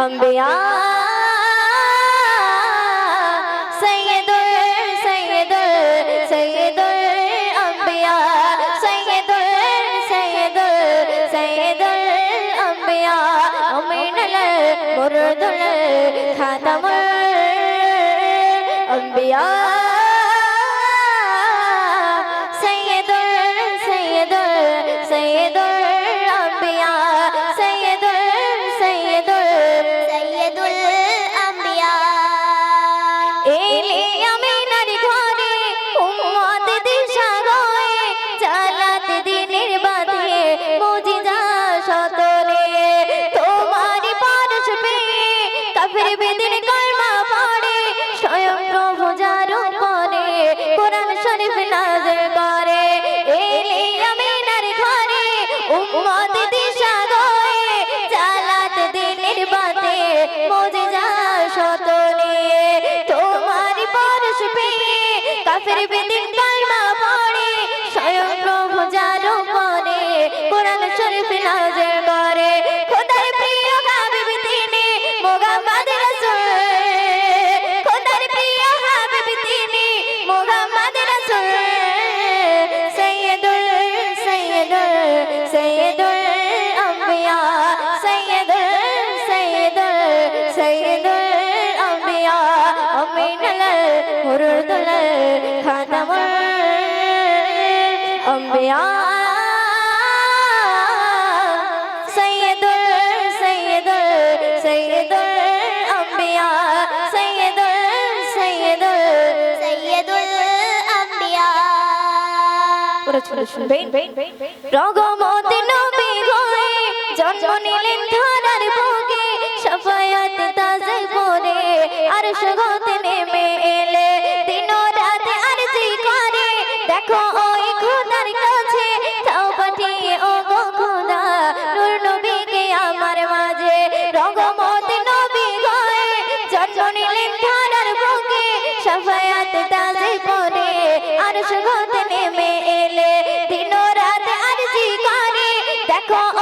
अम्बिया सैदुल सैदुल सैदुल अम्बिया सैदुल सैदुल सैदुल अम्बिया अमीनल मुरदुल खतमुल अम्बिया ফিরবে দিনটা خاتم الأنبياء سيد سيد سيد الأنبياء سيد سيد سيد الأنبياء رغم জন্ম নিলেন ধরার ভোগে সফায়াত তাজে পরে আর সগতে আরশ গতে নেমে এলে। দিন রাত আরজি করে। দেখো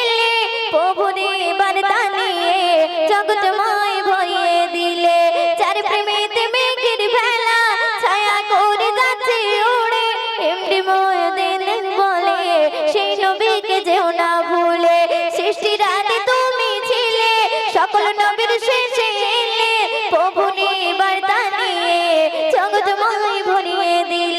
করিয়ে দিন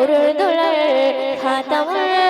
오를 돌을 바다물